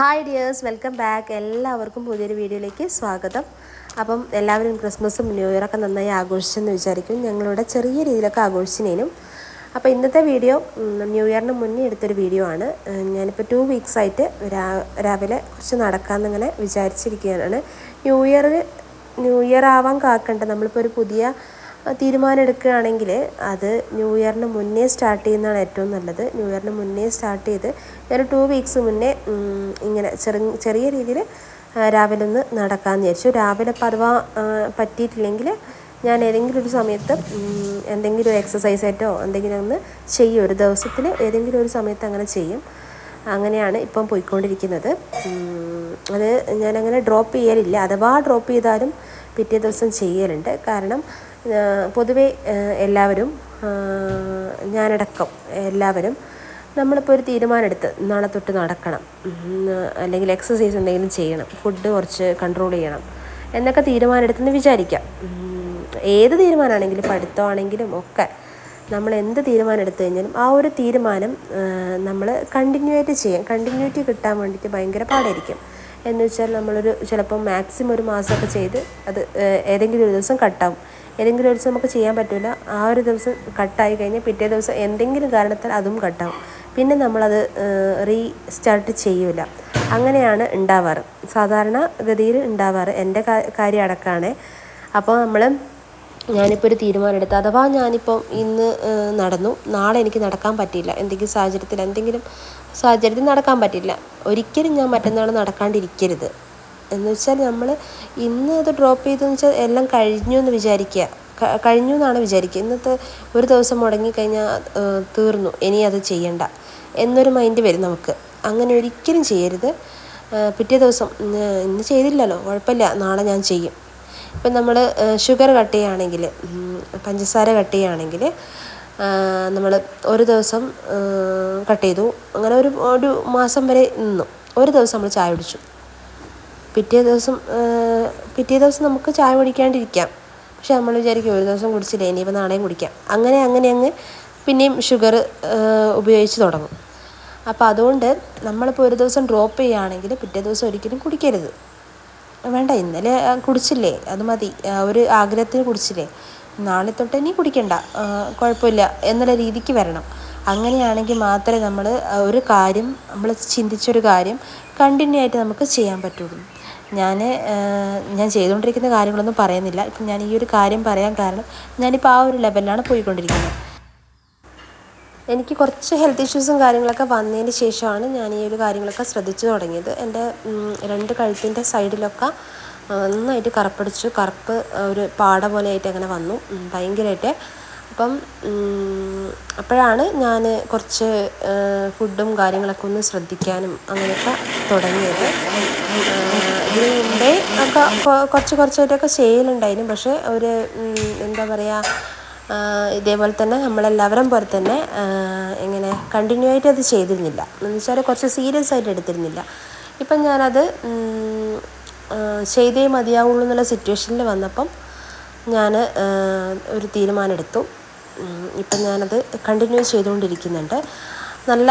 Hi dears welcome back എല്ലാവർക്കും പുതിയൊരു വീഡിയോയിലേക്ക് സ്വാഗതം. അപ്പം എല്ലാവരും ക്രിസ്മസും ന്യൂ ഇയറൊക്കെ നന്നായി ആഘോഷിച്ചെന്ന് വിചാരിക്കും. ഞങ്ങളിവിടെ ചെറിയ രീതിയിലൊക്കെ ആഘോഷിച്ചതിനും അപ്പോൾ ഇന്നത്തെ വീഡിയോ ന്യൂ ഇയറിന് മുന്നേ എടുത്തൊരു വീഡിയോ ആണ്. ഞാനിപ്പോൾ ടു വീക്സ് ആയിട്ട് രാവിലെ കുറച്ച് നടക്കാമെന്നിങ്ങനെ വിചാരിച്ചിരിക്കുകയാണ്. ന്യൂ ഇയറിന് ന്യൂ ഇയർ ആവാൻ കാക്കണ്ട. നമ്മളിപ്പോൾ ഒരു പുതിയ തീരുമാനം എടുക്കുകയാണെങ്കിൽ അത് ന്യൂ ഇയറിന് മുന്നേ സ്റ്റാർട്ട് ചെയ്യുന്നതാണ് ഏറ്റവും നല്ലത്. ന്യൂ ഇയറിന് മുന്നേ സ്റ്റാർട്ട് ചെയ്ത് ഒരു ടു വീക്സ് മുന്നേ ഇങ്ങനെ ചെറു ചെറിയ രീതിയിൽ രാവിലെ ഒന്ന് നടക്കാമെന്ന് വിചാരിച്ചു. രാവിലെ പതിവാ പറ്റിയിട്ടില്ലെങ്കിൽ ഞാൻ ഏതെങ്കിലും ഒരു സമയത്ത് എന്തെങ്കിലും ഒരു എക്സസൈസ് ആയിട്ടോ എന്തെങ്കിലും ഒന്ന് ചെയ്യും. ഒരു ദിവസത്തിൽ ഏതെങ്കിലും ഒരു സമയത്ത് അങ്ങനെ ചെയ്യും. അങ്ങനെയാണ് ഇപ്പം പോയിക്കൊണ്ടിരിക്കുന്നത്. അത് ഞാനങ്ങനെ ഡ്രോപ്പ് ചെയ്യലില്ല. അഥവാ ഡ്രോപ്പ് ചെയ്താലും പിറ്റേ ദിവസം ചെയ്യലുണ്ട്. കാരണം പൊതുവേ എല്ലാവരും ഞാനടക്കം എല്ലാവരും നമ്മളിപ്പോൾ ഒരു തീരുമാനമെടുത്ത് നാളെ തൊട്ട് നടക്കണം. അല്ലെങ്കിൽ എക്സസൈസ് എന്തെങ്കിലും ചെയ്യണം. ഫുഡ് കുറച്ച് കൺട്രോൾ ചെയ്യണം. എന്നൊക്കെ തീരുമാനമെടുത്തെന്ന് വിചാരിക്കാം. ഏത് തീരുമാനമാണെങ്കിലും പഠിത്തമാണെങ്കിലും ഒക്കെ നമ്മൾ എന്ത് തീരുമാനം എടുത്തു കഴിഞ്ഞാലും ആ ഒരു തീരുമാനം നമ്മൾ കണ്ടിന്യൂ ആയിട്ട് ചെയ്യാം. കണ്ടിന്യൂറ്റി കിട്ടാൻ വേണ്ടിയിട്ട് ഭയങ്കര പാടായിരിക്കും. എന്ന് വെച്ചാൽ നമ്മളൊരു ചിലപ്പം മാക്സിമം ഒരു മാസമൊക്കെ ചെയ്ത് അത് ഏതെങ്കിലും ഒരു ദിവസം കട്ടാവും ഏതെങ്കിലും ഒരു ദിവസം നമുക്ക് ചെയ്യാൻ പറ്റില്ല ആ ഒരു ദിവസം കട്ടായി കഴിഞ്ഞാൽ പിറ്റേ ദിവസം എന്തെങ്കിലും കാരണത്താൽ അതും കട്ടാവും. പിന്നെ നമ്മളത് റീ സ്റ്റാർട്ട് ചെയ്യൂല. അങ്ങനെയാണ് ഉണ്ടാവാറ്. സാധാരണ ഗതിയിൽ ഉണ്ടാവാറ്. എന്റെ കാര്യം അടക്കമാണ് അപ്പോൾ നമ്മൾ ഞാനിപ്പോൾ ഒരു തീരുമാനം എടുത്തു അഥവാ ഞാനിപ്പോൾ ഇന്ന് നടന്നു. നാളെ എനിക്ക് നടക്കാൻ പറ്റില്ല എന്തെങ്കിലും സാഹചര്യത്തിൽ എന്തെങ്കിലും സാഹചര്യത്തിൽ നടക്കാൻ പറ്റില്ല ഒരിക്കലും ഞാൻ മറ്റന്നാൾ നടക്കാണ്ടിരിക്കരുത്. എന്ന് വെച്ചാൽ നമ്മൾ ഇന്ന് അത് ഡ്രോപ്പ് ചെയ്തെന്ന് വെച്ചാൽ എല്ലാം കഴിഞ്ഞു എന്ന് വിചാരിക്കുക. കഴിഞ്ഞു എന്നാണ് വിചാരിക്കുക. ഇന്നത്തെ ഒരു ദിവസം മുടങ്ങിക്കഴിഞ്ഞാൽ തീർന്നു. ഇനി അത് ചെയ്യണ്ട. എന്നൊരു മൈൻഡ് വരും നമുക്ക്. അങ്ങനെ ഒരിക്കലും ചെയ്യരുത്. പിറ്റേ ദിവസം ഇന്ന് ചെയ്തില്ലല്ലോ. കുഴപ്പമില്ല. നാളെ ഞാൻ ചെയ്യും. ഇപ്പം നമ്മൾ ഷുഗർ കട്ട് ചെയ്യുകയാണെങ്കിൽ പഞ്ചസാര കട്ട് ചെയ്യുകയാണെങ്കിൽ നമ്മൾ ഒരു ദിവസം കട്ട് ചെയ്തു. അങ്ങനെ ഒരു ഒരു മാസം വരെ നിന്നു. ഒരു ദിവസം നമ്മൾ ചായ കുടിച്ചു. പിറ്റേ ദിവസം പിറ്റേ ദിവസം നമുക്ക് ചായ കുടിക്കാണ്ടിരിക്കാം. പക്ഷെ നമ്മൾ വിചാരിക്കും ഒരു ദിവസം കുടിച്ചില്ലേ ഇനിയിപ്പോൾ നാളെയും കുടിക്കാം. അങ്ങനെ അങ്ങനെ അങ്ങ് പിന്നെയും ഷുഗർ ഉപയോഗിച്ച് തുടങ്ങും. അപ്പോൾ അതുകൊണ്ട് നമ്മളിപ്പോൾ ഒരു ദിവസം ഡ്രോപ്പ് ചെയ്യുകയാണെങ്കിൽ പിറ്റേ ദിവസം ഒരിക്കലും കുടിക്കരുത്. വേണ്ട ഇന്നലെ കുടിച്ചില്ലേ അത് മതി. ഒരു ആഗ്രഹത്തിന് കുടിച്ചില്ലേ നാളെ തൊട്ട് ഇനി കുടിക്കണ്ട കുഴപ്പമില്ല എന്നുള്ള രീതിക്ക് വരണം. അങ്ങനെയാണെങ്കിൽ മാത്രമേ നമ്മൾ ഒരു കാര്യം നമ്മൾ ചിന്തിച്ചൊരു കാര്യം കണ്ടിന്യൂ ആയിട്ട് നമുക്ക് ചെയ്യാൻ പറ്റുള്ളൂ. ഞാൻ ഞാൻ ചെയ്തുകൊണ്ടിരിക്കുന്ന കാര്യങ്ങളൊന്നും പറയുന്നില്ല. ഇപ്പം ഞാൻ ഈ ഒരു കാര്യം പറയാൻ കാരണം ഞാനിപ്പോൾ ആ ഒരു ലെവലിലാണ് പോയിക്കൊണ്ടിരിക്കുന്നത്. എനിക്ക് കുറച്ച് ഹെൽത്ത് ഇഷ്യൂസും കാര്യങ്ങളൊക്കെ വന്നതിന് ശേഷമാണ് ഞാൻ ഈ ഒരു കാര്യങ്ങളൊക്കെ ശ്രദ്ധിച്ചു തുടങ്ങിയത്. എന്റെ രണ്ട് കഴുത്തിന്റെ സൈഡിലൊക്കെ നന്നായിട്ട് കറുപ്പടിച്ചു. കറുപ്പ് ഒരു പാട പോലെ ആയിട്ട് അങ്ങനെ വന്നു. ഭയങ്കരമായിട്ട് അപ്പം അപ്പോഴാണ് ഞാൻ കുറച്ച് ഫുഡും കാര്യങ്ങളൊക്കെ ഒന്ന് ശ്രദ്ധിക്കാനും അങ്ങനെയൊക്കെ തുടങ്ങിയത്. ഇതിന് മുമ്പേ ഒക്കെ കുറച്ച് കുറച്ചായിട്ടൊക്കെ ചെയ്യലുണ്ടായിരുന്നു പക്ഷേ ഒരു എന്താ പറയുക ഇതേപോലെ തന്നെ നമ്മളെല്ലാവരും പോലെ തന്നെ ഇങ്ങനെ കണ്ടിന്യൂ ആയിട്ട് അത് ചെയ്തിരുന്നില്ല. എന്ന് വെച്ചാൽ കുറച്ച് സീരിയസ് ആയിട്ട് എടുത്തിരുന്നില്ല. ഇപ്പം ഞാനത് ചെയ്തേ മതിയാവുള്ളൂ എന്നുള്ള സിറ്റുവേഷനിൽ വന്നപ്പം ഞാൻ ഒരു തീരുമാനമെടുത്തു. ഇപ്പം ഞാനത് കണ്ടിന്യൂ ചെയ്തുകൊണ്ടിരിക്കുന്നുണ്ട്. നല്ല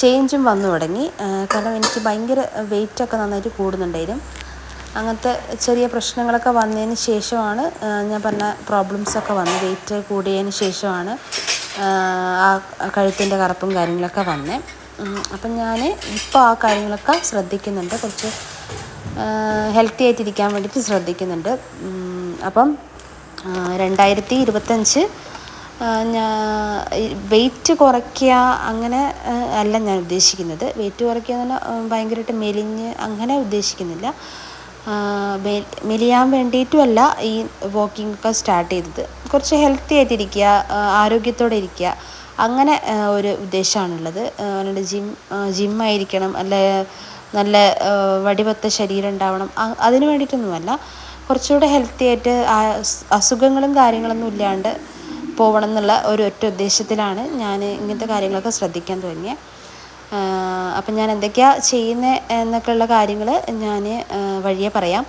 ചേഞ്ചും വന്നു തുടങ്ങി. കാരണം എനിക്ക് ഭയങ്കര വെയിറ്റൊക്കെ നന്നായിട്ട് കൂടുന്നുണ്ടായിരുന്നു. അങ്ങനത്തെ ചെറിയ പ്രശ്നങ്ങളൊക്കെ വന്നതിന് ശേഷമാണ് ഞാൻ പറഞ്ഞ പ്രോബ്ലംസൊക്കെ വന്നു വെയിറ്റ് കൂടിയതിന് ശേഷമാണ് ആ, കഴുത്തിന്റെ കറുപ്പും കാര്യങ്ങളൊക്കെ വന്നത് അപ്പം ഞാൻ ഇപ്പോൾ ആ കാര്യങ്ങളൊക്കെ ശ്രദ്ധിക്കുന്നുണ്ട്. കുറച്ച് ഹെൽത്തി ആയിട്ടിരിക്കാൻ വേണ്ടിയിട്ട് ശ്രദ്ധിക്കുന്നുണ്ട്. അപ്പം രണ്ടായിരത്തി ഇരുപത്തഞ്ച് വെയിറ്റ് കുറയ്ക്കുക അങ്ങനെ അല്ല ഞാൻ ഉദ്ദേശിക്കുന്നത്. വെയിറ്റ് കുറയ്ക്കുക എന്ന് പറഞ്ഞാൽ ഭയങ്കരമായിട്ട് മെലിഞ്ഞ് അങ്ങനെ ഉദ്ദേശിക്കുന്നില്ല. മെലിയാൻ വേണ്ടിയിട്ടുമല്ല ഈ വാക്കിംഗ് ഒക്കെ സ്റ്റാർട്ട് ചെയ്തത്. കുറച്ച് ഹെൽത്തി ആയിട്ടിരിക്കുക ആരോഗ്യത്തോടെ ഇരിക്കുക. അങ്ങനെ ഒരു ഉദ്ദേശമാണുള്ളത്. അല്ലാണ്ട് ജിം ജിമ്മായിരിക്കണം അല്ലെ നല്ല വടിവത്ത ശരീരം ഉണ്ടാവണം. അതിന് വേണ്ടിയിട്ടൊന്നുമല്ല. കുറച്ചുകൂടെ ഹെൽത്തി ആയിട്ട് അസുഖങ്ങളും കാര്യങ്ങളൊന്നും ഇല്ലാണ്ട് പോകണം എന്നുള്ള ഒരു ഒറ്റ ഉദ്ദേശത്തിലാണ് ഞാൻ ഇങ്ങനത്തെ കാര്യങ്ങളൊക്കെ ശ്രദ്ധിക്കാൻ തുടങ്ങിയത് അപ്പം ഞാൻ എന്തൊക്കെയാണ് ചെയ്യുന്നത് എന്നൊക്കെയുള്ള കാര്യങ്ങൾ ഞാൻ വഴിയെ പറയാം.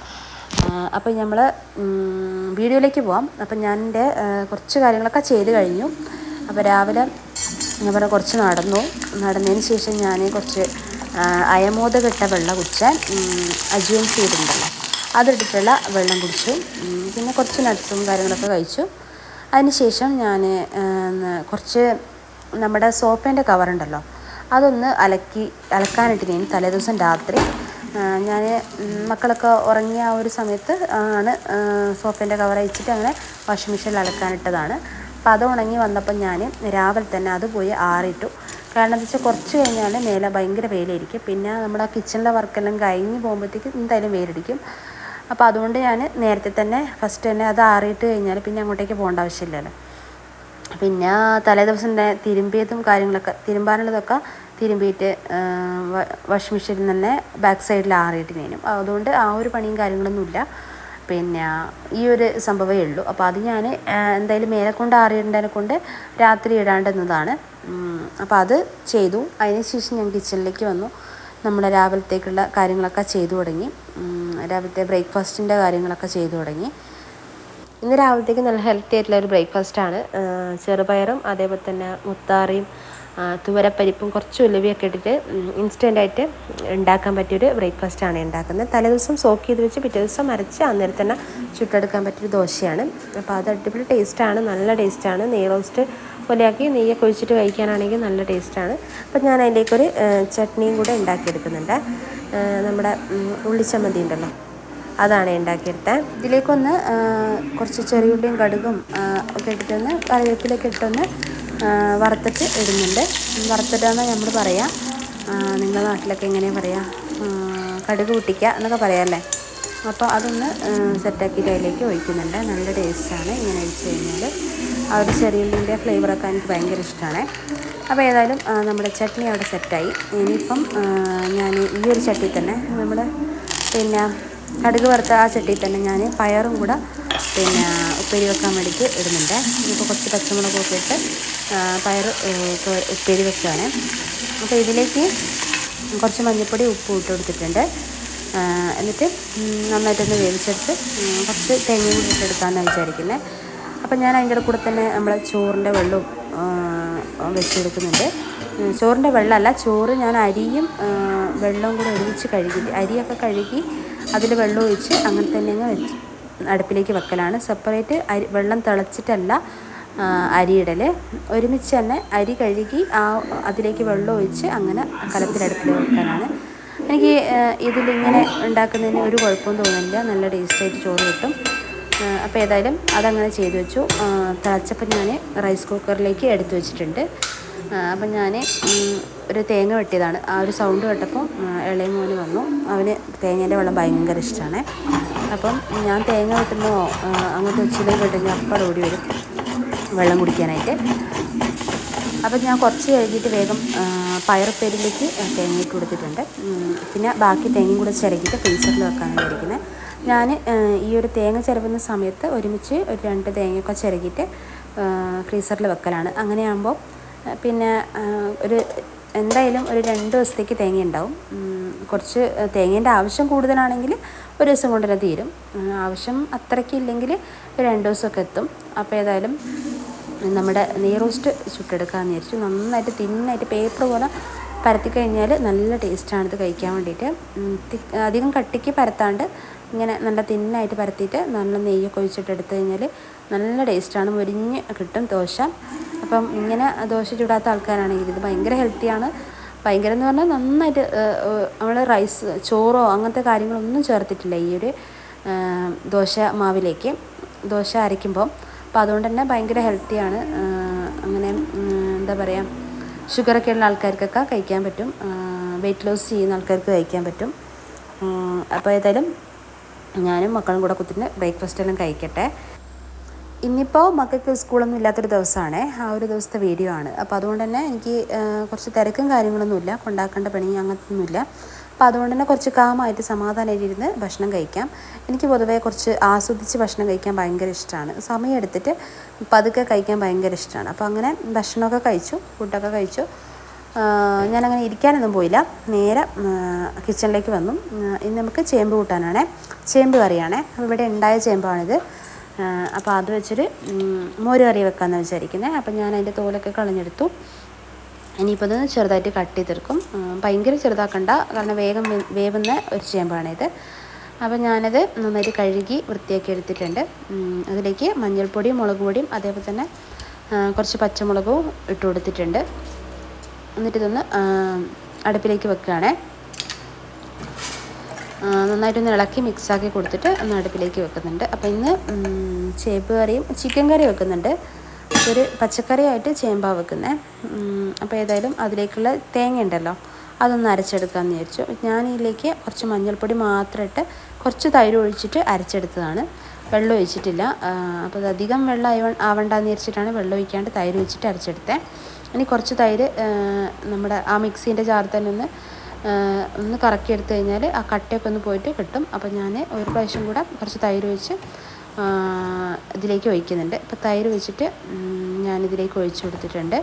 അപ്പം നമ്മൾ വീഡിയോയിലേക്ക് പോവാം. അപ്പം ഞാൻ എന്റെ കുറച്ച് കാര്യങ്ങളൊക്കെ ചെയ്ത് കഴിഞ്ഞു. അപ്പോൾ രാവിലെ ഞാൻ പറഞ്ഞ കുറച്ച് നടന്നു. നടന്നതിന് ശേഷം ഞാൻ കുറച്ച് അയമോദകെട്ട വെള്ളം കുടിച്ചാൽ അജുവൻ സീഡ് അതെടുത്തിട്ടുള്ള വെള്ളം കുടിച്ചു. പിന്നെ കുറച്ച് നട്ട്സും കാര്യങ്ങളൊക്കെ കഴിച്ചു. അതിനുശേഷം ഞാൻ കുറച്ച് നമ്മുടെ സോപ്പേന്റെ കവറുണ്ടല്ലോ അതൊന്ന് അലക്കി അലക്കാനിട്ട് ഞാൻ തലേദിവസം രാത്രി ഞാൻ മക്കളൊക്കെ ഉറങ്ങിയ ആ ഒരു സമയത്ത് ആണ് സോപ്പിന്റെ കവർ അയച്ചിട്ട് അങ്ങനെ വാഷിംഗ് മെഷീനിൽ അലക്കാനിട്ടതാണ്. അപ്പോൾ അത് ഉണങ്ങി വന്നപ്പോൾ ഞാൻ രാവിലെ തന്നെ അത് പോയി ആറിയിട്ടു കാരണം എന്താ വെച്ചാൽ കുറച്ച് കഴിഞ്ഞാൽ മേലെ ഭയങ്കര വെയിലായിരിക്കും. പിന്നെ നമ്മുടെ കിച്ചണിലെ വർക്കെല്ലാം കഴിഞ്ഞ് പോകുമ്പോഴത്തേക്ക് എന്തായാലും വെയിലടിക്കും. അപ്പോൾ അതുകൊണ്ട് ഞാൻ നേരത്തെ തന്നെ ഫസ്റ്റ് തന്നെ അത് ആറിയിട്ട് കഴിഞ്ഞാൽ പിന്നെ അങ്ങോട്ടേക്ക് പോകേണ്ട ആവശ്യമില്ലല്ലോ. പിന്നെ തലേ ദിവസം തിരുമ്പിയതും കാര്യങ്ങളൊക്കെ തിരുമ്പാനുള്ളതൊക്കെ തിരുമ്പിയിട്ട് വാഷിംഗ് മെഷീനിൽ തന്നെ ബാക്ക് സൈഡിൽ ആറിയിട്ട് നേനും അതുകൊണ്ട് ആ ഒരു പണിയും കാര്യങ്ങളൊന്നുമില്ല പിന്നെ ഈ ഒരു സംഭവമേ ഉള്ളൂ. അപ്പോൾ അത് ഞാൻ എന്തായാലും മേലെ കൊണ്ട് ആറിയിടേണ്ടതിനെ കൊണ്ട് രാത്രി ഇടാണ്ടെന്നതാണ് അപ്പോൾ അത് ചെയ്തു. അതിന് ശേഷം ഞാൻ കിച്ചണിലേക്ക് വന്നു. നമ്മുടെ രാവിലത്തേക്കുള്ള കാര്യങ്ങളൊക്കെ ചെയ്തു തുടങ്ങി. രാവിലത്തെ ബ്രേക്ക്ഫാസ്റ്റിന്റെ കാര്യങ്ങളൊക്കെ ചെയ്തു തുടങ്ങി. ഇന്ന് രാവിലത്തേക്ക് നല്ല ഹെൽത്തി ആയിട്ടുള്ള ഒരു ബ്രേക്ക്ഫാസ്റ്റാണ് ചെറുപയറും അതേപോലെ തന്നെ മുത്താറിയും തുവരപ്പരിപ്പും കുറച്ച് ഉലുവയൊക്കെ ഇട്ടിട്ട് ഇൻസ്റ്റന്റായിട്ട് ഉണ്ടാക്കാൻ പറ്റിയൊരു ബ്രേക്ക്ഫാസ്റ്റാണ് ഉണ്ടാക്കുന്നത്. തലേദിവസം സോക്ക് ചെയ്ത് വെച്ച് പിറ്റേ ദിവസം അരച്ച് അന്നേരം തന്നെ ചുട്ടെടുക്കാൻ പറ്റിയൊരു ദോശയാണ്. അപ്പോൾ അത് അടിപൊളി ടേസ്റ്റാണ് നല്ല ടേസ്റ്റാണ് നെയ് റോസ്റ്റ് പോലെയാക്കി നെയ്യൊക്കെ ഒഴിച്ചിട്ട് കഴിക്കാനാണെങ്കിൽ നല്ല ടേസ്റ്റാണ്. അപ്പം ഞാൻ അതിലേക്കൊരു ചട്നിയും കൂടെ ഉണ്ടാക്കിയെടുക്കുന്നുണ്ട്. നമ്മുടെ ഉള്ളിച്ചമ്മന്തി ഉണ്ടല്ലോ അതാണ് ഉണ്ടാക്കിയെടുത്തത് ഇതിലേക്കൊന്ന് കുറച്ച് ചെറിയുള്ളിയും കടുകും ഒക്കെ ഇട്ടിട്ടൊന്ന് കറിവേപ്പിലൊക്കെ ഇട്ടൊന്ന് വറുത്തിട്ട് ഇടുന്നുണ്ട്. വറുത്തിട്ടാന്ന് നമ്മൾ പറയാം. നിങ്ങളുടെ നാട്ടിലൊക്കെ എങ്ങനെയാണ് പറയുക കടുക് പൊട്ടിക്കുക എന്നൊക്കെ പറയാമല്ലേ അപ്പോൾ അതൊന്ന് സെറ്റാക്കിയിട്ട് അതിലേക്ക് ഒഴിക്കുന്നുണ്ട്. നല്ല ടേസ്റ്റാണ് ഇങ്ങനെ ഒഴിച്ച് കഴിഞ്ഞാൽ ആ ഒരു ചെറിയുള്ളിന്റെ ഫ്ലേവറൊക്കെ എനിക്ക് ഭയങ്കര ഇഷ്ടമാണ് അപ്പോൾ ഏതായാലും നമ്മുടെ ചട്നി അവിടെ സെറ്റായി. ഇനിയിപ്പം ഞാൻ ഈ ഒരു ചട്ടി തന്നെ നമ്മൾ പിന്നെ കടുക് വറുത്ത ആ ചട്ടി തന്നെ ഞാൻ പയറും കൂടെ പിന്നെ ഉപ്പേരി വെക്കാൻ വേണ്ടിയിട്ട് ഇടുന്നുണ്ട്. ഇപ്പോൾ കുറച്ച് പച്ചമുളകൊക്കെ ഇട്ട് ആ, പയർ ഉപ്പേരി വെക്കുകയാണ് അപ്പോൾ ഇതിലേക്ക് കുറച്ച് മഞ്ഞൾപ്പൊടി ഉപ്പ് ഇട്ട് കൊടുത്തിട്ടുണ്ട്. എന്നിട്ട് നന്നായിട്ടൊന്ന് വേവിച്ചെടുത്ത് കുറച്ച് തേങ്ങയും കൂടി ഇട്ടെടുക്കാമെന്നാണ് വിചാരിക്കുന്നത് അപ്പം ഞാൻ അതിന്റെ കൂടെ തന്നെ നമ്മളെ ചോറിന്റെ വെള്ളവും വെച്ചെടുക്കുന്നുണ്ട് ചോറിന്റെ വെള്ളമല്ല ചോറ് ഞാൻ അരിയും വെള്ളവും കൂടെ ഒരുമിച്ച് കഴുകി അരിയൊക്കെ കഴുകി അതിൽ വെള്ളം ഒഴിച്ച് അങ്ങനെ തന്നെ അങ്ങ് വെച്ച് അടുപ്പിലേക്ക് വെക്കലാണ്. സെപ്പറേറ്റ് അരി വെള്ളം തിളച്ചിട്ടല്ല അരിയിടൽ ഒരുമിച്ച് തന്നെ അരി കഴുകി ആ അതിലേക്ക് വെള്ളം ഒഴിച്ച് അങ്ങനെ കലത്തിലടുപ്പിൽ വെക്കാനാണ്. എനിക്ക് ഇതിലിങ്ങനെ ഉണ്ടാക്കുന്നതിന് ഒരു കുഴപ്പവും തോന്നുന്നില്ല. നല്ല ടേസ്റ്റായിട്ട് ചോറ് കിട്ടും. അപ്പോൾ ഏതായാലും അതങ്ങനെ ചെയ്തു വെച്ചു. തിളച്ചപ്പം ഞാൻ റൈസ് കുക്കറിലേക്ക് എടുത്തു വെച്ചിട്ടുണ്ട്. അപ്പം ഞാൻ ഒരു തേങ്ങ വെട്ടിയതാണ്. ആ ഒരു സൗണ്ട് കേട്ടപ്പോൾ ഇളയ മോന് വന്നു. അവന് തേങ്ങേന്റെ വെള്ളം ഭയങ്കര ഇഷ്ടമാണ് അപ്പം ഞാൻ തേങ്ങ വെട്ടുമ്പോൾ അങ്ങോട്ട് ഉച്ചയിലേക്ക് കേട്ടെങ്കിൽ അപ്പം ഓടി വരും വെള്ളം കുടിക്കാനായിട്ട്. അപ്പം ഞാൻ കുറച്ച് കഴിഞ്ഞിട്ട് വേഗം പയറുപ്പേരിലേക്ക് തേങ്ങയിട്ട് കൊടുത്തിട്ടുണ്ട്. പിന്നെ ബാക്കി തേങ്ങയും കൂടെ ചിരകിയിട്ട് ഫ്രീസറിൽ വെക്കാനാണ് വിചാരിക്കുന്നത് ഞാൻ ഈ ഒരു തേങ്ങ ചിരവുന്ന സമയത്ത് ഒരുമിച്ച് ഒരു രണ്ട് തേങ്ങയൊക്കെ ചിരകിയിട്ട് ഫ്രീസറിൽ വെക്കലാണ്. അങ്ങനെയാകുമ്പോൾ പിന്നെ ഒരു എന്തായാലും ഒരു രണ്ട് ദിവസത്തേക്ക് തേങ്ങ ഉണ്ടാവും കുറച്ച് തേങ്ങേന്റെ ആവശ്യം കൂടുതലാണെങ്കിൽ ഒരു ദിവസം കൊണ്ടുവരാൻ തീരും. ആവശ്യം അത്രയ്ക്ക് ഇല്ലെങ്കിൽ രണ്ട് ദിവസമൊക്കെ എത്തും. അപ്പോൾ ഏതായാലും നമ്മുടെ നെയ് റോസ്റ്റ് ചുട്ടെടുക്കാമെന്ന് വിചാരിച്ചു നന്നായിട്ട് തിന്നായിട്ട് പേപ്പർ പോലെ പരത്തി കഴിഞ്ഞാൽ നല്ല ടേസ്റ്റാണ് ഇത് കഴിക്കാൻ വേണ്ടിയിട്ട്. അധികം കട്ടിക്ക് പരത്താണ്ട് ഇങ്ങനെ നല്ല തിന്നായിട്ട് പരത്തിയിട്ട് നല്ല നെയ്യൊക്കെ ഒഴിച്ചിട്ട് എടുത്തു കഴിഞ്ഞാൽ നല്ല ടേസ്റ്റാണ്. മുരിഞ്ഞ് കിട്ടും ദോശ. അപ്പം ഇങ്ങനെ ദോശ ചൂടാത്ത ആൾക്കാരാണെങ്കിൽ ഇത് ഭയങ്കര ഹെൽത്തിയാണ് ഭയങ്കര എന്ന് പറഞ്ഞാൽ നന്നായിട്ട് നമ്മൾ റൈസ് ചോറോ അങ്ങനത്തെ കാര്യങ്ങളൊന്നും ചേർത്തിട്ടില്ല ഈ ഒരു ദോശ മാവിലേക്ക്. ദോശ അരയ്ക്കുമ്പോൾ അപ്പോൾ അതുകൊണ്ട് തന്നെ ഭയങ്കര ഹെൽത്തിയാണ് അങ്ങനെ എന്താ പറയുക ഷുഗറൊക്കെ ഉള്ള ആൾക്കാർക്കൊക്കെ കഴിക്കാൻ പറ്റും. വെയിറ്റ് ലോസ് ചെയ്യുന്ന ആൾക്കാർക്ക് കഴിക്കാൻ പറ്റും. അപ്പോൾ ഏതായാലും ഞാനും മക്കളും കൂടെ കുത്തിന് ബ്രേക്ക്ഫാസ്റ്റ് എല്ലാം കഴിക്കട്ടെ. ഇന്നിപ്പോൾ മക്കൾക്ക് സ്കൂളൊന്നും ഇല്ലാത്തൊരു ദിവസമാണ്. ആ ഒരു ദിവസത്തെ വീഡിയോ ആണ്. അപ്പോൾ അതുകൊണ്ട് തന്നെ എനിക്ക് കുറച്ച് തിരക്കും കാര്യങ്ങളൊന്നുമില്ല കൊണ്ടാക്കേണ്ട പണി അങ്ങനത്തെ ഒന്നുമില്ല അപ്പോൾ അതുകൊണ്ട് തന്നെ കുറച്ച് കാമായിട്ട് സമാധാനമായിട്ട് ഇരുന്ന് ഭക്ഷണം കഴിക്കാം. എനിക്ക് പൊതുവേ കുറച്ച് ആസ്വദിച്ച് ഭക്ഷണം കഴിക്കാൻ ഭയങ്കര ഇഷ്ടമാണ് സമയം എടുത്തിട്ട് പതുക്കെ കഴിക്കാൻ ഭയങ്കര ഇഷ്ടമാണ് അപ്പോൾ അങ്ങനെ ഭക്ഷണമൊക്കെ കഴിച്ചു ഫുഡൊക്കെ കഴിച്ചു. ഞാനങ്ങനെ ഇരിക്കാനൊന്നും പോയില്ല. നേരെ കിച്ചണിലേക്ക് വന്നു. ഇനി നമുക്ക് ചേമ്പ് കൂട്ടാനാണേ. ചേമ്പ് കറിയാണേ. ഇവിടെ ഉണ്ടായ ചേമ്പാണിത്. അപ്പോൾ അത് വെച്ചൊരു മോര് കറി വെക്കാമെന്ന് വിചാരിക്കുന്നത് അപ്പോൾ ഞാൻ അതിന്റെ തോലൊക്കെ കളഞ്ഞെടുത്തു. ഇനിയിപ്പോൾ ഇത് ചെറുതായിട്ട് കട്ട് ചെയ്തെടുക്കും. ഭയങ്കര ചെറുതാക്കണ്ട. കാരണം വേഗം വേവുന്ന ഒരു ചേമ്പാണിത് അപ്പോൾ ഞാനത് നന്നായിട്ട് കഴുകി വൃത്തിയാക്കി എടുത്തിട്ടുണ്ട്. അതിലേക്ക് മഞ്ഞൾപ്പൊടിയും മുളക് പൊടിയും അതേപോലെ തന്നെ കുറച്ച് പച്ചമുളകും ഇട്ട് കൊടുത്തിട്ടുണ്ട്. എന്നിട്ട് ഇതൊന്ന് ആ, അടുപ്പിലേക്ക് വെക്കുകയാണേ. നന്നായിട്ടൊന്ന് ഇളക്കി മിക്സാക്കി കൊടുത്തിട്ട് ഒന്ന് അടുപ്പിലേക്ക് വെക്കുന്നുണ്ട്. അപ്പോൾ ഇന്ന് ചേപ്പ് കറിയും ചിക്കൻ കറിയും വെക്കുന്നുണ്ട്. ഒരു പച്ചക്കറിയായിട്ട് ചേമ്പാ വെക്കുന്നത് അപ്പോൾ ഏതായാലും അതിലേക്കുള്ള തേങ്ങ ഉണ്ടല്ലോ അതൊന്ന് അരച്ചെടുക്കാമെന്ന് വിചാരിച്ചു. ഞാൻ ഇതിലേക്ക് കുറച്ച് മഞ്ഞൾപ്പൊടി മാത്രം ഇട്ട് കുറച്ച് തൈര് ഒഴിച്ചിട്ട് അരച്ചെടുത്തതാണ്. വെള്ളം ഒഴിച്ചിട്ടില്ല. അപ്പോൾ അധികം വെള്ളം ആയ ആവണ്ടെന്ന് വിചാരിച്ചിട്ടാണ് വെള്ളം ഒഴിക്കാണ്ട് തൈര് ഒഴിച്ചിട്ട് അരച്ചെടുത്തത് ഇനി കുറച്ച് തൈര് നമ്മുടെ ആ മിക്സീന്റെ ജാറിൽ നിന്ന് ഒന്ന് കറക്കി എടുത്തു കഴിഞ്ഞാൽ ആ കട്ടയൊക്കെ ഒന്ന് പോയിട്ട് കിട്ടും. അപ്പോൾ ഞാൻ ഒരു പ്രാവശ്യം കൂടെ കുറച്ച് തൈര് ഒഴിച്ച് ഇതിലേക്ക് ഒഴിക്കുന്നുണ്ട്. ഇപ്പോൾ തൈര് വെച്ചിട്ട് ഞാനിതിലേക്ക് ഒഴിച്ചു കൊടുത്തിട്ടുണ്ട്.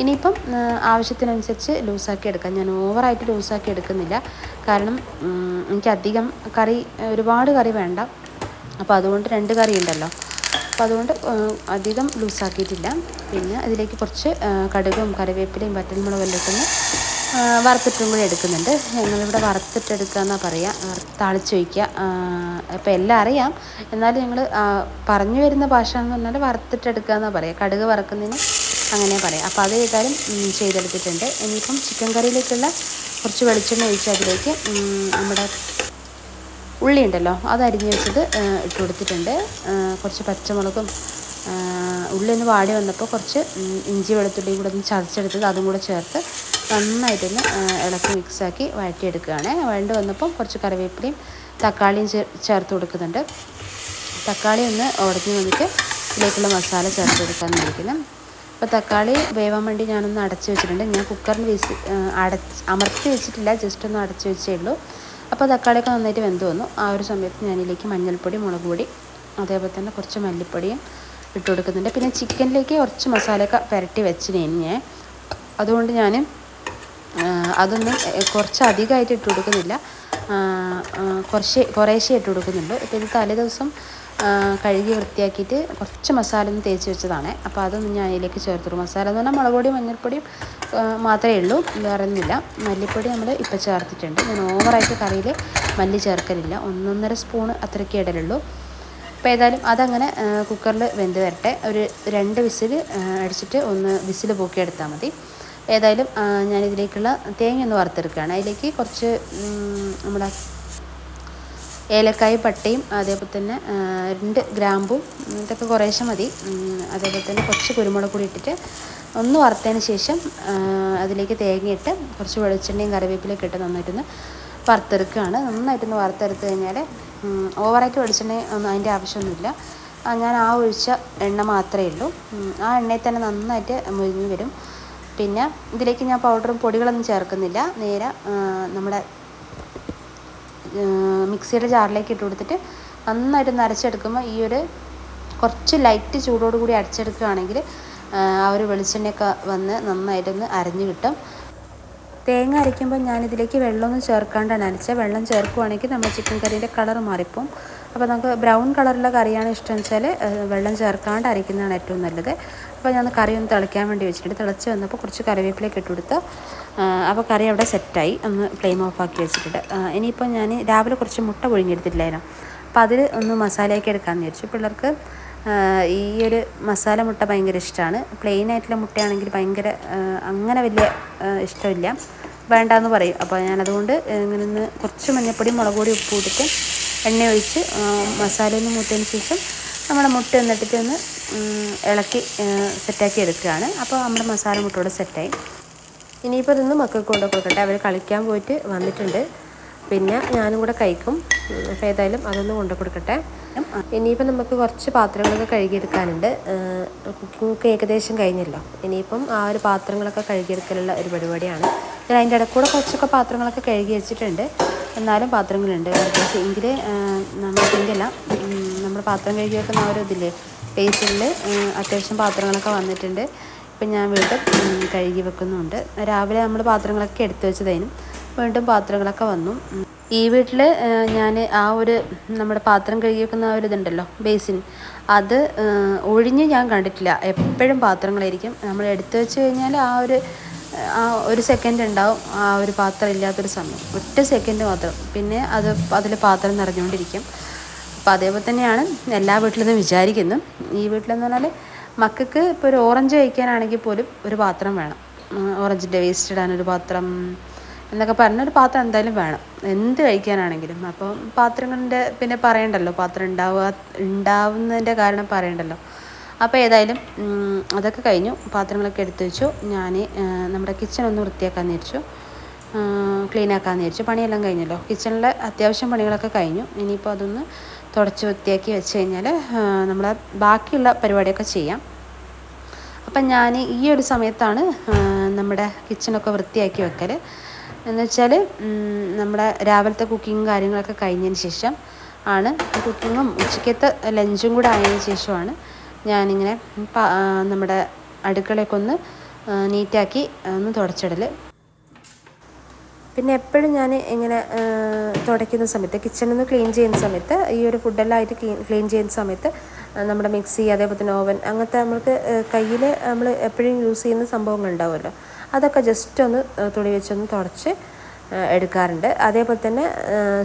ഇനിയിപ്പം ആവശ്യത്തിനനുസരിച്ച് ലൂസാക്കി എടുക്കാം. ഞാൻ ഓവറായിട്ട് ലൂസാക്കി എടുക്കുന്നില്ല. കാരണം എനിക്ക് എനിക്കധികം കറി ഒരുപാട് കറി വേണ്ട. അപ്പോൾ അതുകൊണ്ട് രണ്ട് കറി ഉണ്ടല്ലോ. അപ്പോൾ അതുകൊണ്ട് അധികം ലൂസാക്കിയിട്ടില്ല. പിന്നെ അതിലേക്ക് കുറച്ച് കടുകും കറിവേപ്പിലയും വറ്റൽമുളകും എല്ലാം ഇട്ടൊന്ന് വറുത്തിട്ടും കൂടി എടുക്കുന്നുണ്ട്. ഞങ്ങളിവിടെ വറുത്തിട്ടെടുക്കുക എന്നാണ് പറയുക താളിച്ച് വയ്ക്കുക അപ്പോൾ എല്ലാം അറിയാം. എന്നാലും ഞങ്ങൾ പറഞ്ഞു വരുന്ന ഭാഷ എന്ന് പറഞ്ഞാൽ വറുത്തിട്ടെടുക്കുക എന്നാണ് പറയുക കടുക് വറക്കുന്നതിന് അങ്ങനെ പറയാം. അപ്പോൾ അത് ഏതായാലും ചെയ്തെടുത്തിട്ടുണ്ട്. ഇനിയിപ്പം ചിക്കൻ കറിയിലേക്കുള്ള കുറച്ച് വെളിച്ചെണ്ണ ഒഴിച്ച് അതിലേക്ക് നമ്മുടെ ഉള്ളി ഉണ്ടല്ലോ അത് അരിഞ്ഞ് വെച്ചത് ഇട്ട് കൊടുത്തിട്ടുണ്ട്. കുറച്ച് പച്ചമുളകും ഉള്ളി ഒന്ന് വാടി വന്നപ്പോൾ കുറച്ച് ഇഞ്ചി വെളുത്തുള്ളിയും കൂടെ ഒന്ന് ചതച്ചെടുത്തത് അതും കൂടെ ചേർത്ത് നന്നായിട്ടൊന്ന് ഇളക്കി മിക്സാക്കി വഴറ്റിയെടുക്കുകയാണ്. വഴണ്ട് വന്നപ്പോൾ കുറച്ച് കറിവേപ്പിലയും തക്കാളിയും ചേർത്ത് കൊടുക്കുന്നുണ്ട്. തക്കാളി ഒന്ന് ഉടഞ്ഞ് വന്നിട്ട് ഇതിലേക്കുള്ള മസാല ചേർത്ത് കൊടുക്കാൻ അപ്പോൾ തക്കാളി വേവാൻ വേണ്ടി ഞാനൊന്ന് അടച്ച് വെച്ചിട്ടുണ്ട്. ഞാൻ കുക്കറിന് വീസ് അടച്ച് അമർത്തി വെച്ചിട്ടില്ല. ജസ്റ്റ് ഒന്ന് അടച്ച് വെച്ചേ ഉള്ളൂ. അപ്പോൾ തക്കാളിയൊക്കെ നന്നായിട്ട് വെന്ത് വന്നു. ആ ഒരു സമയത്ത് ഞാനിതിലേക്ക് മഞ്ഞൾപ്പൊടി മുളക് പൊടി അതേപോലെ തന്നെ കുറച്ച് മല്ലിപ്പൊടിയും ഇട്ട് കൊടുക്കുന്നുണ്ട്. പിന്നെ ചിക്കനിലേക്ക് കുറച്ച് മസാലയൊക്കെ പുരട്ടി വെച്ചിന് ഞാൻ. അതുകൊണ്ട് ഞാൻ അതൊന്നും കുറച്ച് അധികമായിട്ട് ഇട്ട് കൊടുക്കുന്നില്ല. കുറച്ച് കുറേശ്ശെ ഇട്ട് കൊടുക്കുന്നുണ്ട്. ഇപ്പോൾ ഇത് തലേ ദിവസം കഴുകി വൃത്തിയാക്കിയിട്ട് കുറച്ച് മസാല ഒന്ന് തേച്ച് വെച്ചതാണ്. അപ്പോൾ അതൊന്നും ഞാൻ അതിലേക്ക് ചേർത്തിട്ടു മസാല എന്ന് പറഞ്ഞാൽ മുളക് പൊടിയും മഞ്ഞൾപ്പൊടിയും മാത്രമേ ഉള്ളൂ. വേറെ ഒന്നുമില്ല. മല്ലിപ്പൊടി നമ്മൾ ഇപ്പോൾ ചേർത്തിട്ടുണ്ട്. ഞാൻ ഓവറായിട്ട് കറിയിൽ മല്ലി ചേർക്കലില്ല. ഒന്നൊന്നര സ്പൂണ് അത്രയ്ക്ക് ഇടലുള്ളൂ. അപ്പോൾ ഏതായാലും അതങ്ങനെ കുക്കറിൽ വെന്ത് വരട്ടെ. ഒരു രണ്ട് വിസിൽ അടിച്ചിട്ട് ഒന്ന് വിസിൽ പൊക്കിയെടുത്താൽ മതി. ഏതായാലും ഞാനിതിലേക്കുള്ള തേങ്ങ ഒന്ന് വറുത്തെടുക്കുകയാണ്. അതിലേക്ക് കുറച്ച് നമ്മുടെ ഏലക്കായ പട്ടയും അതേപോലെ തന്നെ രണ്ട് ഗ്രാമ്പും ഇതൊക്കെ കുറേശ്ശെ മതി. അതേപോലെ തന്നെ കുറച്ച് കുരുമുളക് കൂടി ഇട്ടിട്ട് ഒന്ന് വറുത്തതിന് ശേഷം അതിലേക്ക് തേങ്ങയിട്ട് കുറച്ച് വെളിച്ചെണ്ണയും കറിവേപ്പിലൊക്കെ ഇട്ട് നന്നായിട്ടൊന്ന് വറുത്തെടുക്കുകയാണ്. നന്നായിട്ടൊന്ന് വറുത്തെടുത്ത് കഴിഞ്ഞാൽ ഓവറായിട്ട് വെളിച്ചെണ്ണ ഒന്നും അതിന്റെ ആവശ്യമൊന്നുമില്ല. ഞാൻ ആ ഒഴിച്ച എണ്ണ മാത്രമേ ഉള്ളൂ. ആ എണ്ണയിൽ തന്നെ നന്നായിട്ട് മുരിഞ്ഞ് വരും. പിന്നെ ഇതിലേക്ക് ഞാൻ പൗഡറും പൊടികളൊന്നും ചേർക്കുന്നില്ല. നേരെ നമ്മുടെ മിക്സിയുടെ ജാറിലേക്ക് ഇട്ട് കൊടുത്തിട്ട് നന്നായിട്ട് നരച്ചെടുക്കുമ്പോൾ ഈ ഒരു കുറച്ച് ലൈറ്റ് ചൂടോട് കൂടി അടിച്ചെടുക്കുകയാണെങ്കിൽ ആ ഒരു വെളിച്ചെണ്ണയൊക്കെ വന്ന് നന്നായിട്ടൊന്ന് അരഞ്ഞു കിട്ടും. തേങ്ങ അരയ്ക്കുമ്പോൾ ഞാനിതിലേക്ക് വെള്ളമൊന്നും ചേർക്കാണ്ടാണ് അരച്ചത്. വെള്ളം ചേർക്കുവാണെങ്കിൽ നമ്മൾ ചിക്കൻ കറീന്റെ കളർ മാറിപ്പോവും. അപ്പോൾ നമുക്ക് ബ്രൗൺ കളറുള്ള കറിയാണ് ഇഷ്ടം വെച്ചാൽ വെള്ളം ചേർക്കാണ്ട് അരയ്ക്കുന്നതാണ് ഏറ്റവും നല്ലത്. അപ്പോൾ ഞാൻ കറി ഒന്ന് തിളയ്ക്കാൻ വേണ്ടി വെച്ചിട്ടുണ്ട്. തിളച്ച് വന്നപ്പോൾ കുറച്ച് കറിവേപ്പിലേക്ക് ഇട്ട് കൊടുത്ത് അപ്പോൾ കറി അവിടെ സെറ്റായി. ഒന്ന് ഫ്ലെയിം ഓഫ് ആക്കി വെച്ചിട്ടുണ്ട്. ഇനിയിപ്പോൾ ഞാൻ രാവിലെ കുറച്ച് മുട്ട പുഴുങ്ങിയെടുത്തിട്ടില്ലായിരുന്നു? അപ്പോൾ അതിൽ ഒന്ന് മസാലയൊക്കെ എടുക്കാമെന്ന് വിചാരിച്ചു. പിള്ളേർക്ക് ഈ ഒരു മസാല മുട്ട ഭയങ്കര ഇഷ്ടമാണ്. പ്ലെയിൻ ആയിട്ടുള്ള മുട്ടയാണെങ്കിൽ ഭയങ്കര അങ്ങനെ വലിയ ഇഷ്ടമില്ല. വേണ്ടാന്ന് പറയും. അപ്പോൾ ഞാനതുകൊണ്ട് ഇങ്ങനെ ഒന്ന് കുറച്ച് മഞ്ഞപ്പൊടി മുളക് പൊടി ഉപ്പ് കൂട്ടിട്ട് എണ്ണ ഒഴിച്ച് മസാല ഒന്ന് മൂത്തതിന് ശേഷം നമ്മുടെ മുട്ട എന്നിട്ടിട്ട് ഒന്ന് ഇളക്കി സെറ്റാക്കി എടുക്കുകയാണ്. അപ്പോൾ നമ്മുടെ മസാല മുട്ടയോടെ സെറ്റായി ഇനിയിപ്പോൾ ഇതൊന്ന് മക്കൾക്ക് കൊണ്ട് കൊടുക്കട്ടെ. അവർ കളിക്കാൻ പോയിട്ട് വന്നിട്ടുണ്ട്. പിന്നെ ഞാനും കൂടെ കഴിക്കും. അപ്പോൾ ഏതായാലും അതൊന്ന് കൊണ്ട് കൊടുക്കട്ടെ. ഇനിയിപ്പോൾ നമുക്ക് കുറച്ച് പാത്രങ്ങളൊക്കെ കഴുകിയെടുക്കാനുണ്ട്. കുക്കിംഗ് ഏകദേശം കഴിഞ്ഞല്ലോ. ഇനിയിപ്പം ആ ഒരു പാത്രങ്ങളൊക്കെ കഴുകിയെടുക്കലുള്ള ഒരു പരിപാടിയാണ്. ഞാൻ അതിന്റെ ഇടയ്ക്കൂടെ കുറച്ചൊക്കെ പാത്രങ്ങളൊക്കെ കഴുകി വെച്ചിട്ടുണ്ട്. എന്നാലും പാത്രങ്ങളുണ്ട്. എങ്കിൽ നമ്മൾ സിങ്കല്ല നമ്മൾ പാത്രം കഴുകി വെക്കുന്ന ആ ഒരു ഇതില്ലേ? ബേസിനിൽ അത്യാവശ്യം പാത്രങ്ങളൊക്കെ വന്നിട്ടുണ്ട്. ഇപ്പം ഞാൻ വീണ്ടും കഴുകി വെക്കുന്നുണ്ട്. രാവിലെ നമ്മൾ പാത്രങ്ങളൊക്കെ എടുത്തു വെച്ചതേനും വീണ്ടും പാത്രങ്ങളൊക്കെ വന്നു. ഈ വീട്ടിൽ ഞാൻ ആ ഒരു നമ്മുടെ പാത്രം കഴുകി വെക്കുന്ന ആ ഒരു ഇതുണ്ടല്ലോ ബേസിൻ. അത് ഒഴിഞ്ഞ് ഞാൻ കണ്ടിട്ടില്ല. എപ്പോഴും പാത്രങ്ങളായിരിക്കും. നമ്മൾ എടുത്തു വെച്ച് കഴിഞ്ഞാൽ ആ ഒരു ആ ഒരു സെക്കൻഡ് ഉണ്ടാവും ആ ഒരു പാത്രം ഇല്ലാത്തൊരു സമയം. ഒറ്റ സെക്കൻഡ് മാത്രം. പിന്നെ അത് അതിൽ പാത്രം നിറഞ്ഞുകൊണ്ടിരിക്കും. അപ്പോൾ അതേപോലെ തന്നെയാണ് എല്ലാ വീട്ടിലും വിചാരിക്കുന്നു. ഈ വീട്ടിലെന്ന് പറഞ്ഞാൽ മക്കൾക്ക് ഇപ്പോൾ ഒരു ഓറഞ്ച് കഴിക്കാനാണെങ്കിൽ പോലും ഒരു പാത്രം വേണം. ഓറഞ്ചിന്റെ വേസ്റ്റ് ഇടാൻ ഒരു പാത്രം എന്നൊക്കെ പറഞ്ഞൊരു പാത്രം എന്തായാലും വേണം. എന്ത് കഴിക്കാനാണെങ്കിലും. അപ്പം പാത്രങ്ങളുടെ പിന്നെ പറയണ്ടല്ലോ പാത്രം ഉണ്ടാവുക ഉണ്ടാവുന്നതിന്റെ കാരണം പറയണ്ടല്ലോ. അപ്പോൾ ഏതായാലും അതൊക്കെ കഴിഞ്ഞു. പാത്രങ്ങളൊക്കെ എടുത്തു വെച്ചു. ഞാൻ നമ്മുടെ കിച്ചൺ ഒന്ന് വൃത്തിയാക്കാൻ വിചാരിച്ചു ക്ലീൻ ആക്കാമെന്ന് പണിയെല്ലാം കഴിഞ്ഞല്ലോ. കിച്ചണിലെ അത്യാവശ്യം പണികളൊക്കെ കഴിഞ്ഞു. ഇനിയിപ്പോൾ അതൊന്ന് തുടച്ച് വൃത്തിയാക്കി വെച്ച് കഴിഞ്ഞാൽ നമ്മൾ ബാക്കിയുള്ള പരിപാടിയൊക്കെ ചെയ്യാം. അപ്പം ഞാൻ ഈ ഒരു സമയത്താണ് നമ്മുടെ കിച്ചണൊക്കെ വൃത്തിയാക്കി വെക്കൽ എന്ന് വെച്ചാൽ നമ്മുടെ രാവിലത്തെ കുക്കിങ്ങും കാര്യങ്ങളൊക്കെ കഴിഞ്ഞതിന് ശേഷം ആണ് കുക്കിങ്ങും ഉച്ചക്കത്തെ ലഞ്ചും കൂടെ ആയതിനു ശേഷമാണ് ഞാനിങ്ങനെ നമ്മുടെ അടുക്കളയൊക്കെ ഒന്ന് നീറ്റാക്കി ഒന്ന് തുടച്ചിടൽ പിന്നെ എപ്പോഴും ഞാൻ ഇങ്ങനെ തുടയ്ക്കുന്ന സമയത്ത് കിച്ചണിൽ നിന്ന് ക്ലീൻ ചെയ്യുന്ന സമയത്ത് ഈ ഒരു ഫുഡെല്ലാം ആയിട്ട് ക്ലീൻ ക്ലീൻ ചെയ്യുന്ന സമയത്ത് നമ്മുടെ മിക്സി അതേപോലെ തന്നെ ഓവൻ അങ്ങനത്തെ നമ്മൾക്ക് കയ്യിൽ നമ്മൾ എപ്പോഴും യൂസ് ചെയ്യുന്ന സംഭവങ്ങൾ ഉണ്ടാവുമല്ലോ. അതൊക്കെ ജസ്റ്റ് ഒന്ന് തുണി വെച്ചൊന്ന് തുടച്ച് എടുക്കാറുണ്ട്. അതേപോലെ തന്നെ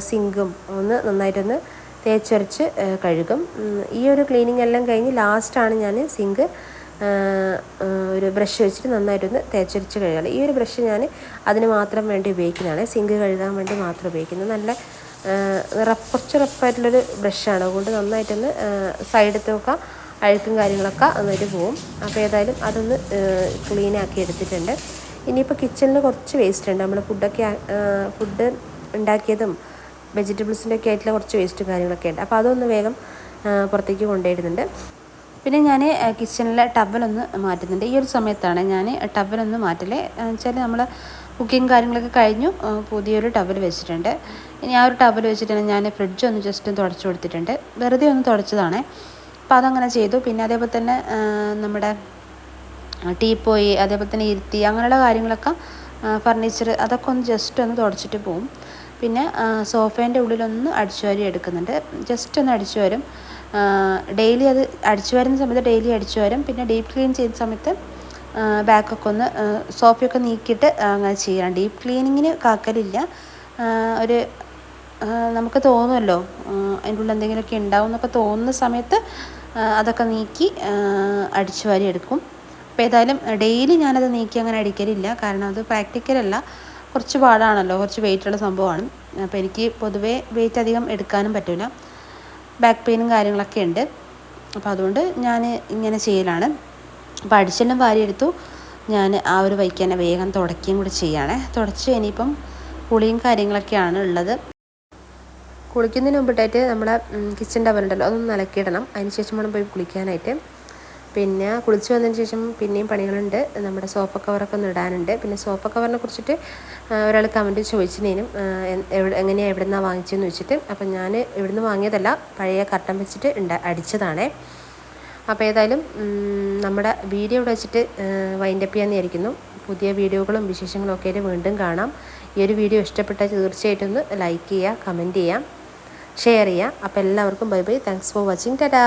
സിങ്കും ഒന്ന് നന്നായിട്ടൊന്ന് തേച്ചൊരച്ച് കഴുകും. ഈ ഒരു ക്ലീനിങ് എല്ലാം കഴിഞ്ഞ് ലാസ്റ്റാണ് ഞാൻ സിങ്ക് ഒരു ബ്രഷ് വെച്ചിട്ട് നന്നായിട്ടൊന്ന് തേച്ചൊരിച്ച് കഴുകാം. ഈ ഒരു ബ്രഷ് ഞാൻ അതിന് മാത്രം വേണ്ടി ഉപയോഗിക്കുന്നതാണ്. സിങ്ക് കഴുകാൻ വേണ്ടി മാത്രം ഉപയോഗിക്കുന്നത്. നല്ല റഫ് കുറച്ച് റഫായിട്ടുള്ളൊരു ബ്രഷാണ് അതുകൊണ്ട് നന്നായിട്ടൊന്ന് സൈഡ് തൂക്കുക അഴുക്കും കാര്യങ്ങളൊക്കെ നന്നായിട്ട് പോവും. അപ്പോൾ ഏതായാലും അതൊന്ന് ക്ലീൻ ആക്കി എടുത്തിട്ടുണ്ട്. ഇനിയിപ്പോൾ കിച്ചണിൽ കുറച്ച് വേസ്റ്റ് ഉണ്ട്. നമ്മൾ ഫുഡൊക്കെ ഫുഡ് ഉണ്ടാക്കിയതും വെജിറ്റബിൾസിന്റെ ഒക്കെ ആയിട്ടുള്ള കുറച്ച് വേസ്റ്റും കാര്യങ്ങളൊക്കെ ഉണ്ട്. അപ്പോൾ അതൊന്ന് വേഗം പുറത്തേക്ക് കൊണ്ടുപോയിടുന്നുണ്ട് പിന്നെ ഞാൻ കിച്ചണിലെ ടവലൊന്ന് മാറ്റുന്നുണ്ട്. ഈ ഒരു സമയത്താണ് ഞാൻ ടവലൊന്ന് മാറ്റലേ. വെച്ചാൽ നമ്മൾ കുക്കിംഗ് കാര്യങ്ങളൊക്കെ കഴിഞ്ഞു. പുതിയൊരു ടവൽ വെച്ചിട്ടുണ്ട്. ഇനി ആ ഒരു ടവൽ വെച്ചിട്ടാണ് ഞാൻ ഫ്രിഡ്ജ് ഒന്ന് ജസ്റ്റ് തുടച്ചു കൊടുത്തിട്ടുണ്ട്. വെറുതെ ഒന്ന് തുടച്ചതാണേ. അപ്പോൾ അതങ്ങനെ ചെയ്തു. പിന്നെ അതേപോലെ തന്നെ നമ്മുടെ ടീ പോയി അതേപോലെ തന്നെ ഇരുത്തി അങ്ങനെയുള്ള കാര്യങ്ങളൊക്കെ ഫർണിച്ചർ അതൊക്കെ ഒന്ന് ജസ്റ്റ് ഒന്ന് തുടച്ചിട്ട് പോവും. പിന്നെ സോഫേന്റെ ഉള്ളിലൊന്ന് അടിച്ചു വാരി എടുക്കുന്നുണ്ട്. ജസ്റ്റ് ഒന്ന് അടിച്ചു വരും ഡെയിലി അത് അടിച്ചു വരുന്ന സമയത്ത് ഡെയിലി അടിച്ചു വരും. പിന്നെ ഡീപ്പ് ക്ലീൻ ചെയ്യുന്ന സമയത്ത് ബാക്കൊക്കെ ഒന്ന് സോഫയൊക്കെ നീക്കിയിട്ട് അങ്ങനെ ചെയ്യണം ഡീപ്പ് ക്ലീനിങ്ങിന് കാക്കലില്ല. ഒരു നമുക്ക് തോന്നുമല്ലോ അതിന്റെ ഉള്ളിൽ എന്തെങ്കിലുമൊക്കെ ഉണ്ടാവും എന്നൊക്കെ തോന്നുന്ന സമയത്ത് അതൊക്കെ നീക്കി അടിച്ചു വാരി എടുക്കും. അപ്പോൾ ഏതായാലും ഡെയിലി ഞാനത് നീക്കി അങ്ങനെ അടിക്കലില്ല. കാരണം അത് പ്രാക്ടിക്കലല്ല കുറച്ച് പാടാണല്ലോ. കുറച്ച് വെയിറ്റുള്ള സംഭവമാണ്. അപ്പോൾ എനിക്ക് പൊതുവേ വെയിറ്റ് അധികം എടുക്കാനും പറ്റില്ല ബാക്ക് പെയിനും കാര്യങ്ങളൊക്കെ ഉണ്ട്. അപ്പോൾ അതുകൊണ്ട് ഞാൻ ഇങ്ങനെ ചെയ്യലാണ്. അപ്പോൾ അടിച്ചെല്ലാം വാരിയെടുത്തു. ഞാൻ ആ ഒരു വൈക്ക് തന്നെ വേഗം തുടക്കുകയും കൂടി ചെയ്യുകയാണേ തുടച്ച് ഇനിയിപ്പം കുളിയും കാര്യങ്ങളൊക്കെയാണ് ഉള്ളത്. കുളിക്കുന്നതിന് മുമ്പിട്ടായിട്ട് നമ്മളെ കിച്ചൺ ടവലുണ്ടല്ലോ അതൊന്ന് നിലക്കിടണം അതിന് ശേഷം വേണം പോയി കുളിക്കാനായിട്ട്. പിന്നെ കുളിച്ച് വന്നതിന് ശേഷം പിന്നെയും പണികളുണ്ട്. നമ്മുടെ സോഫ കവറൊക്കെ ഒന്ന് ഇടാനുണ്ട്. പിന്നെ സോഫ കവറിനെ കുറിച്ചിട്ട് ഒരാൾ കമന്റ് ചോദിച്ചതിനും എങ്ങനെയാണ് എവിടെ നിന്നാണ് വാങ്ങിച്ചതെന്ന് വെച്ചിട്ട് അപ്പം ഞാൻ ഇവിടുന്ന് വാങ്ങിയതല്ല പഴയ കർട്ടൻ വെച്ചിട്ട് ഉണ്ട് അടിച്ചതാണേ. അപ്പോൾ ഏതായാലും നമ്മുടെ വീഡിയോ ഇവിടെ വെച്ചിട്ട് വൈൻഡപ്പ് ചെയ്യാൻ വിചാരിക്കുന്നു പുതിയ വീഡിയോകളും വിശേഷങ്ങളും ഒക്കെ വീണ്ടും കാണാം. ഈ ഒരു വീഡിയോ ഇഷ്ടപ്പെട്ടാൽ തീർച്ചയായിട്ടും ഒന്ന് ലൈക്ക് ചെയ്യുക കമന്റ് ചെയ്യുക ഷെയർ ചെയ്യുക. അപ്പോൾ എല്ലാവർക്കും bye bye thanks for watching Tata